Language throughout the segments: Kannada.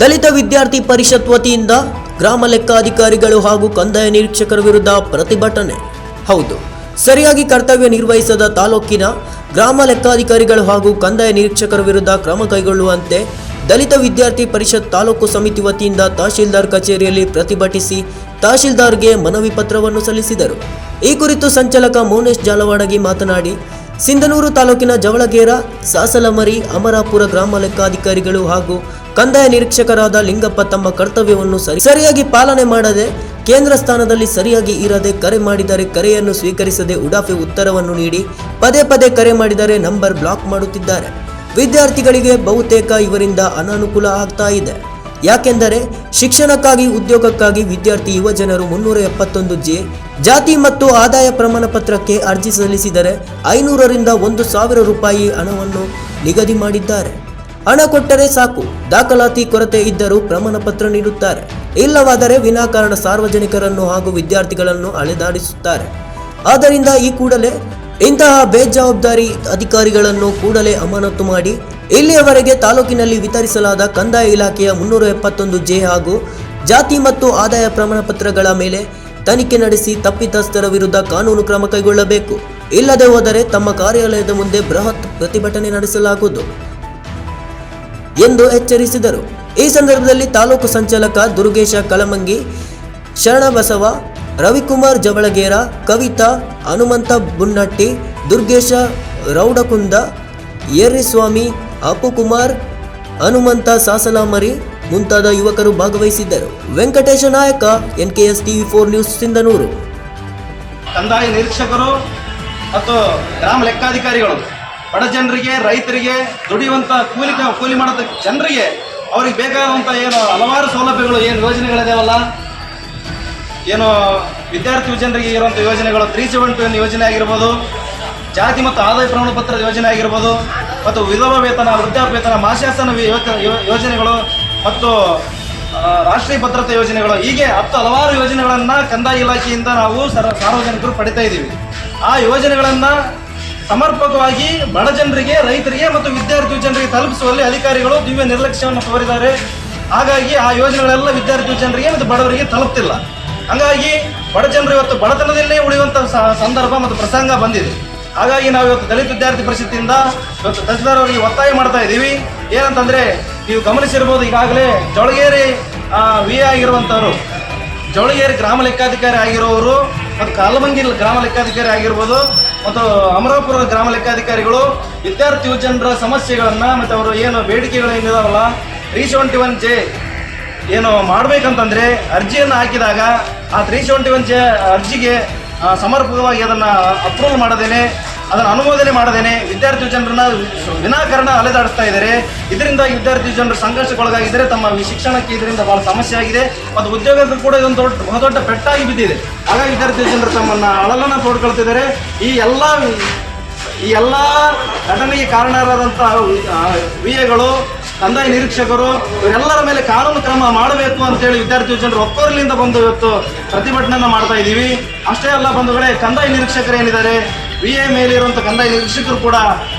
ದಲಿತ ವಿದ್ಯಾರ್ಥಿ ಪರಿಷತ್ ವತಿಯಿಂದ ಗ್ರಾಮ ಲೆಕ್ಕಾಧಿಕಾರಿಗಳು ಹಾಗೂ ಕಂದಾಯ ನಿರೀಕ್ಷಕರ ವಿರುದ್ಧ ಪ್ರತಿಭಟನೆ. ಹೌದು, ಸರಿಯಾಗಿ ಕರ್ತವ್ಯ ನಿರ್ವಹಿಸದ ತಾಲೂಕಿನ ಗ್ರಾಮ ಲೆಕ್ಕಾಧಿಕಾರಿಗಳು ಹಾಗೂ ಕಂದಾಯ ನಿರೀಕ್ಷಕರ ವಿರುದ್ಧ ಕ್ರಮ ಕೈಗೊಳ್ಳುವಂತೆ ದಲಿತ ವಿದ್ಯಾರ್ಥಿ ಪರಿಷತ್ ತಾಲೂಕು ಸಮಿತಿ ವತಿಯಿಂದ ತಹಶೀಲ್ದಾರ್ ಕಚೇರಿಯಲ್ಲಿ ಪ್ರತಿಭಟಿಸಿ ತಹಶೀಲ್ದಾರ್ಗೆ ಮನವಿ ಪತ್ರವನ್ನು ಸಲ್ಲಿಸಿದರು. ಈ ಕುರಿತು ಸಂಚಾಲಕ ಮೌನೇಶ್ ಜಾಲವಾಡಗಿ ಮಾತನಾಡಿ, ಸಿಂಧನೂರು ತಾಲೂಕಿನ ಜವಳಗೇರ, ಸಾಸಲಮರಿ, ಅಮರಾಪುರ ಗ್ರಾಮ ಲೆಕ್ಕಾಧಿಕಾರಿಗಳು ಹಾಗೂ ಕಂದಾಯ ನಿರೀಕ್ಷಕರಾದ ಲಿಂಗಪ್ಪ ತಮ್ಮ ಕರ್ತವ್ಯವನ್ನು ಸರಿ ಸರಿಯಾಗಿ ಪಾಲನೆ ಮಾಡದೆ ಕೇಂದ್ರ ಸ್ಥಾನದಲ್ಲಿ ಸರಿಯಾಗಿ ಇರದೆ ಕರೆ ಮಾಡಿದರೆ ಕರೆಯನ್ನು ಸ್ವೀಕರಿಸದೆ ಉಡಾಫೆ ಉತ್ತರವನ್ನು ನೀಡಿ ಪದೇ ಪದೇ ಕರೆ ಮಾಡಿದರೆ ನಂಬರ್ ಬ್ಲಾಕ್ ಮಾಡುತ್ತಿದ್ದಾರೆ. ವಿದ್ಯಾರ್ಥಿಗಳಿಗೆ ಬಹುತೇಕ ಇವರಿಂದ ಅನಾನುಕೂಲ ಆಗ್ತಾ ಇದೆ. ಯಾಕೆಂದರೆ ಶಿಕ್ಷಣಕ್ಕಾಗಿ, ಉದ್ಯೋಗಕ್ಕಾಗಿ ವಿದ್ಯಾರ್ಥಿ ಯುವಜನರು ಮುನ್ನೂರ ಎಪ್ಪತ್ತೊಂದು ಜೆ ಜಾತಿ ಮತ್ತು ಆದಾಯ ಪ್ರಮಾಣ ಪತ್ರಕ್ಕೆ ಅರ್ಜಿ ಸಲ್ಲಿಸಿದರೆ ಐನೂರರಿಂದ ಒಂದು ಸಾವಿರ ರೂಪಾಯಿ ಹಣವನ್ನು ನಿಗದಿ ಮಾಡಿದ್ದಾರೆ. ಹಣ ಕೊಟ್ಟರೆ ಸಾಕು. ದಾಖಲಾತಿ ಕೊರತೆ ಇದ್ದರೂ ಪ್ರಮಾಣ ಪತ್ರ ನೀಡುತ್ತಾರೆ. ಇಲ್ಲವಾದರೆ ವಿನಾಕಾರಣ ಸಾರ್ವಜನಿಕರನ್ನು ಹಾಗೂ ವಿದ್ಯಾರ್ಥಿಗಳನ್ನು ಅಳೆದಾಡಿಸುತ್ತಾರೆ ಆದ್ದರಿಂದ ಈ ಕೂಡಲೇ ಇಂತಹ ಬೇಜವಾಬ್ದಾರಿ ಅಧಿಕಾರಿಗಳನ್ನು ಕೂಡಲೇ ಅಮಾನತು ಮಾಡಿ, ಇಲ್ಲಿಯವರೆಗೆ ತಾಲೂಕಿನಲ್ಲಿ ವಿತರಿಸಲಾದ ಕಂದಾಯ ಇಲಾಖೆಯ ಮುನ್ನೂರ ಎಪ್ಪತ್ತೊಂದು ಜೆ ಹಾಗೂ ಜಾತಿ ಮತ್ತು ಆದಾಯ ಪ್ರಮಾಣ ಪತ್ರಗಳ ಮೇಲೆ ತನಿಖೆ ನಡೆಸಿ ತಪ್ಪಿತಸ್ಥರ ವಿರುದ್ಧ ಕಾನೂನು ಕ್ರಮ ಕೈಗೊಳ್ಳಬೇಕು. ಇಲ್ಲದೆ ಹೋದರೆ ತಮ್ಮ ಕಾರ್ಯಾಲಯದ ಮುಂದೆ ಬೃಹತ್ ಪ್ರತಿಭಟನೆ ನಡೆಸಲಾಗುವುದು. ಎಂದು ಎಚ್ಚರಿಸಿದರು. ಈ ಸಂದರ್ಭದಲ್ಲಿ ತಾಲೂಕು ಸಂಚಾಲಕ ದುರ್ಗೇಶ ಕಲಮಂಗಿ, ಶರಣಬಸವ, ರವಿಕುಮಾರ್ ಜವಳಗೇರ, ಕವಿತಾ, ಹನುಮಂತ ಬುನ್ನಟ್ಟಿ, ದುರ್ಗೇಶ ರೌಡಕುಂದ ಯರ್ರಿಸ್ವಾಮಿ ಅಪುಕುಮಾರ್ ಹನುಮಂತ ಸಾಸಲಾಮರಿ ಮುಂತಾದ ಯುವಕರು ಭಾಗವಹಿಸಿದ್ದರು. Venkatesha Nayaka, NKS TV four news Sindhanur. ಕಂದಾಯ ನಿರೀಕ್ಷಕರು ಮತ್ತು ಗ್ರಾಮ ಲೆಕ್ಕಾಧಿಕಾರಿಗಳು ಬಡ ಜನರಿಗೆ, ರೈತರಿಗೆ ದುಡಿಯುವಂಥ ಕೂಲಿ ಕೂಲಿ ಮಾಡೋ ಜನರಿಗೆ ಅವ್ರಿಗೆ ಬೇಕಾದಂಥ ಏನು ಹಲವಾರು ಸೌಲಭ್ಯಗಳು, ಏನು ಯೋಜನೆಗಳಿದಾವಲ್ಲ? ಏನು ವಿದ್ಯಾರ್ಥಿ ಜನರಿಗೆ ಇರುವಂಥ ಯೋಜನೆಗಳು, ತ್ರೀ ಸೆವೆನ್ ಟು ಯೋಜನೆ ಆಗಿರ್ಬೋದು, ಜಾತಿ ಮತ್ತು ಆದಾಯ ಪ್ರಮಾಣ ಪತ್ರದ ಯೋಜನೆ ಆಗಿರ್ಬೋದು, ಮತ್ತು ವಿಧವಾ ವೇತನ ವೃದ್ಧಾಪೇತನ ಮಾಶಾಸನ ಯೋಜನೆಗಳು ಮತ್ತು ರಾಷ್ಟ್ರೀಯ ಭದ್ರತಾ ಯೋಜನೆಗಳು. ಹೀಗೆ ಹತ್ತು ಹಲವಾರು ಯೋಜನೆಗಳನ್ನು ಕಂದಾಯ ಇಲಾಖೆಯಿಂದ ನಾವು ಸರ ಸಾರ್ವಜನಿಕರು ಪಡಿತಾ ಇದ್ದೀವಿ ಆ ಯೋಜನೆಗಳನ್ನು ಸಮರ್ಪಕವಾಗಿ ಬಡ ಜನರಿಗೆ, ರೈತರಿಗೆ ಮತ್ತು ವಿದ್ಯಾರ್ಥಿ ಜನರಿಗೆ ತಲುಪಿಸುವಲ್ಲಿ ಅಧಿಕಾರಿಗಳು ದಿವ್ಯ ನಿರ್ಲಕ್ಷ್ಯವನ್ನು ತೋರಿದ್ದಾರೆ. ಹಾಗಾಗಿ ಆ ಯೋಜನೆಗಳೆಲ್ಲ ವಿದ್ಯಾರ್ಥಿ ಜನರಿಗೆ ಮತ್ತು ಬಡವರಿಗೆ ತಲುಪ್ತಿಲ್ಲ. ಹಾಗಾಗಿ ಬಡ ಜನರು ಇವತ್ತು ಬಡತನದಲ್ಲೇ ಉಳಿಯುವಂಥ ಸಂದರ್ಭ ಮತ್ತು ಪ್ರಸಂಗ ಬಂದಿದೆ. ಹಾಗಾಗಿ ನಾವು ಇವತ್ತು ದಲಿತ ವಿದ್ಯಾರ್ಥಿ ಪರಿಷತ್ತಿಂದ ಇವತ್ತು ತಹಸೀಲ್ದಾರ್ ಅವರಿಗೆ ಒತ್ತಾಯ ಮಾಡ್ತಾ ಇದ್ದೀವಿ. ಏನಂತಂದ್ರೆ ನೀವು ಗಮನಿಸಿರ್ಬೋದು, ಈಗಾಗಲೇ ಜೊಳಗೇರಿ ವಿ ಆಗಿರುವಂಥವರು ಜೊಳಗೇರಿ ಗ್ರಾಮ ಲೆಕ್ಕಾಧಿಕಾರಿ ಆಗಿರೋರು ಮತ್ತು ಕಾಲಮಂಗಿಲ್ ಗ್ರಾಮ ಲೆಕ್ಕಾಧಿಕಾರಿ ಆಗಿರ್ಬೋದು ಮತ್ತು ಅಮರಾಪುರ ಗ್ರಾಮ ಲೆಕ್ಕಾಧಿಕಾರಿಗಳು ವಿದ್ಯಾರ್ಥಿ ಜನರ ಸಮಸ್ಯೆಗಳನ್ನು ಮತ್ತು ಅವರು ಏನು ಬೇಡಿಕೆಗಳು ತ್ರೀ ಸೆವೆಂಟಿ ಒನ್ ಜೆ ಏನು ಮಾಡಬೇಕಂತಂದರೆ ಅರ್ಜಿಯನ್ನು ಹಾಕಿದಾಗ ಆ ತ್ರೀ ಸೆವೆಂಟಿ ಒನ್ ಜೆ ಅರ್ಜಿಗೆ ಸಮರ್ಪಕವಾಗಿ ಅದನ್ನು ಅಪ್ರೂವಲ್ ಮಾಡದೇನೆ, ಅದನ್ನು ಅನುಮೋದನೆ ಮಾಡದೇನೆ ವಿದ್ಯಾರ್ಥಿ ಜನರನ್ನ ವಿನಾಕಾರಣ ಅಲೆದಾಡಿಸ್ತಾ ಇದ್ದಾರೆ. ಇದರಿಂದಾಗಿ ವಿದ್ಯಾರ್ಥಿ ಜನರು ಸಂಘರ್ಷಕ್ಕೊಳಗಾಗಿದ್ದರೆ ತಮ್ಮ ಶಿಕ್ಷಣಕ್ಕೆ ಇದರಿಂದ ಭಾಳ ಸಮಸ್ಯೆ ಆಗಿದೆ. ಮತ್ತು ಉದ್ಯೋಗಕ್ಕೂ ಕೂಡ ಇದೊಂದು ದೊಡ್ಡ, ಬಹುದೊಡ್ಡ ಪೆಟ್ಟಾಗಿ ಬಿದ್ದಿದೆ. ಹಾಗಾಗಿ ವಿದ್ಯಾರ್ಥಿ ಜನರು ತಮ್ಮನ್ನ ಅಳಲನ್ನು ತೋಡ್ಕೊಳ್ತಿದ್ದಾರೆ ಈ ಎಲ್ಲ ಈ ಎಲ್ಲ ಘಟನೆಗೆ ಕಾರಣರಾದಂತಹ ವಿ ಎಗಳು ಕಂದಾಯ ನಿರೀಕ್ಷಕರು, ಇವರೆಲ್ಲರ ಮೇಲೆ ಕಾನೂನು ಕ್ರಮ ಮಾಡಬೇಕು ಅಂತೇಳಿ ವಿದ್ಯಾರ್ಥಿ ಜನರು ಒಕ್ಕೋರ್ಲಿಂದ ಬಂದು ಇವತ್ತು ಪ್ರತಿಭಟನೆಯನ್ನು ಮಾಡ್ತಾ ಇದ್ದೀವಿ. ಅಷ್ಟೇ ಅಲ್ಲ ಬಂಧುಗಳೇ, ಕಂದಾಯ ನಿರೀಕ್ಷಕರು ಏನಿದ್ದಾರೆ? ವಿ ಎ ಮೇಲೆ ಇರುವಂಥ ಕಂದಾಯ ನಿರೀಕ್ಷಕರು ಕೂಡ,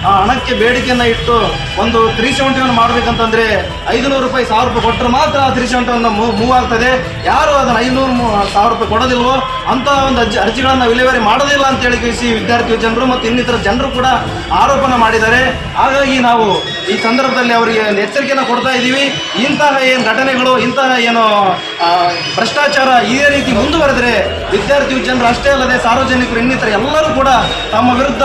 ಆ, ಹಣಕ್ಕೆ ಬೇಡಿಕೆಯನ್ನು ಇಟ್ಟು ಒಂದು ತ್ರೀ ಸೆವೆಂಟಿಯನ್ನು ಮಾಡಬೇಕಂತಂದರೆ ಐದುನೂರು ರೂಪಾಯಿ ಸಾವಿರ ರೂಪಾಯಿ ಕೊಟ್ಟರೆ ಮಾತ್ರ ಆ ತ್ರೀ ಸೆವೆಂಟಿಯನ್ನು ಮೂವ್ ಆಗ್ತದೆ. ಯಾರು ಅದನ್ನು ಐನೂರು ಸಾವಿರ ರೂಪಾಯಿ ಕೊಡೋದಿಲ್ವೋ ಅಂತ ಒಂದು ಅರ್ಜಿ, ಅರ್ಜಿಗಳನ್ನು ವಿಲೇವಾರಿ ಮಾಡೋದಿಲ್ಲ ಅಂತ ಹೇಳಿ ಕಳಿಸಿ ವಿದ್ಯಾರ್ಥಿ ಜನರು ಮತ್ತು ಇನ್ನಿತರ ಜನರು ಕೂಡ ಆರೋಪನ ಮಾಡಿದ್ದಾರೆ. ಹಾಗಾಗಿ ನಾವು ಈ ಸಂದರ್ಭದಲ್ಲಿ ಅವರಿಗೆ ಎಚ್ಚರಿಕೆಯನ್ನು ಕೊಡ್ತಾ ಇದ್ದೀವಿ. ಇಂತಹ ಏನು ಘಟನೆಗಳು, ಇಂತಹ ಏನು ಭ್ರಷ್ಟಾಚಾರ ಇದೇ ರೀತಿ ಮುಂದುವರೆದರೆ ವಿದ್ಯಾರ್ಥಿ ಜನರು ಅಷ್ಟೇ ಅಲ್ಲದೆ ಸಾರ್ವಜನಿಕರು ಇನ್ನಿತರ ಎಲ್ಲರೂ ಕೂಡ ತಮ್ಮ ವಿರುದ್ಧ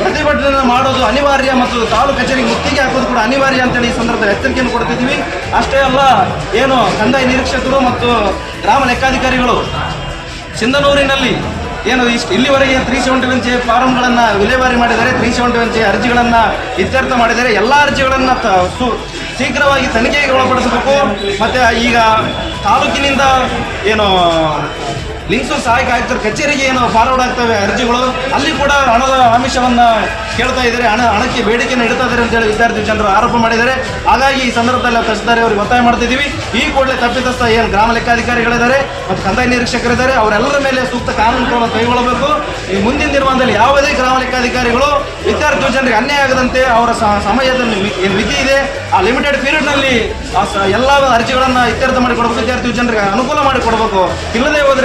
ಪ್ರತಿಭಟನೆ ಮಾಡೋದು ಅನಿವಾರ್ಯ ಮತ್ತು ತಾಲೂಕು ಕಚೇರಿಗೆ ಮುತ್ತಿಗೆ ಹಾಕೋದು ಕೂಡ ಅನಿವಾರ್ಯ ಅಂತೇಳಿ ಈ ಸಂದರ್ಭದಲ್ಲಿ ಎಚ್ಚರಿಕೆಯನ್ನು ಕೊಡ್ತಿದ್ದೀವಿ. ಅಷ್ಟೇ ಅಲ್ಲ, ಏನು ಕಂದಾಯ ನಿರೀಕ್ಷಕರು ಮತ್ತು ಗ್ರಾಮ ಲೆಕ್ಕಾಧಿಕಾರಿಗಳು, ಸಿಂಧನೂರಿನಲ್ಲಿ ಏನು ಇಷ್ಟು ಇಲ್ಲಿವರೆಗೆ ತ್ರೀ ಸೆವೆಂಟಿ ಒನ್ ಜೆ ಫಾರಂಗಳನ್ನು ವಿಲೇವಾರಿ ಮಾಡಿದ್ದಾರೆ, ತ್ರೀ ಸೆವೆಂಟಿ ಒನ್ ಜೆ ಅರ್ಜಿಗಳನ್ನು ಇತ್ಯರ್ಥ ಮಾಡಿದ್ದಾರೆ, ಎಲ್ಲ ಅರ್ಜಿಗಳನ್ನು ಸು ಶೀಘ್ರವಾಗಿ ತನಿಖೆಗೆ ಒಳಪಡಿಸಬೇಕು. ಮತ್ತು ಈಗ ತಾಲೂಕಿನಿಂದ ಏನು ಲಿಂಗ್ಸೂರು ಸಹಾಯಕ ಆಯುಕ್ತರ ಕಚೇರಿಗೆ ಏನು ಫಾರ್ವರ್ಡ್ ಆಗ್ತವೆ ಅರ್ಜಿಗಳು, ಅಲ್ಲಿ ಕೂಡ ಹಣದ ಆಮಿಷವನ್ನ ಕೇಳ್ತಾ ಇದ್ದಾರೆ. ಹಣ, ಹಣಕ್ಕೆ ಬೇಡಿಕೆಯನ್ನು ಇಡ್ತಾ ಇದ್ದಾರೆ ಅಂತೇಳಿ ವಿದ್ಯಾರ್ಥಿ ಜನರು ಆರೋಪ ಮಾಡಿದ್ದಾರೆ. ಹಾಗಾಗಿ ಈ ಸಂದರ್ಭದಲ್ಲಿ ನಾವು ತಹಸೀಲ್ದಾರ್ ಅವರಿಗೆ ಒತ್ತಾಯ ಮಾಡ್ತಿದ್ದೀವಿ. ಈ ಕೂಡಲೇ ತಪ್ಪಿತಸ್ಥ ಏನು ಗ್ರಾಮ ಲೆಕ್ಕಾಧಿಕಾರಿಗಳಿದ್ದಾರೆ ಮತ್ತು ಕಂದಾಯ ನಿರೀಕ್ಷಕರಿದ್ದಾರೆ. ಅವರೆಲ್ಲರ ಮೇಲೆ ಸೂಕ್ತ ಕಾನೂನು ಕ್ರಮ ಕೈಗೊಳ್ಳಬೇಕು. ಈ ಮುಂದಿನ ನಿರ್ಮಾಣದಲ್ಲಿ ಯಾವುದೇ ಗ್ರಾಮ ಲೆಕ್ಕಾಧಿಕಾರಿಗಳು ವಿದ್ಯಾರ್ಥಿ ಜನರಿಗೆ ಅನ್ಯಾಯ ಆಗದಂತೆ ಅವರ ಸಮಯದ ಮಿತಿ ಇದೆ, ಆ ಲಿಮಿಟೆಡ್ ಪೀರಿಯಡ್ನಲ್ಲಿ ಎಲ್ಲ ಅರ್ಜಿಗಳನ್ನು ಇತ್ಯರ್ಥ ಮಾಡಿ ಕೊಡಬೇಕು ವಿದ್ಯಾರ್ಥಿ ಜನರಿಗೆ ಅನುಕೂಲ ಮಾಡಿ ಕೊಡಬೇಕು ಇಲ್ಲದೆ ಹೋದ್ರೆ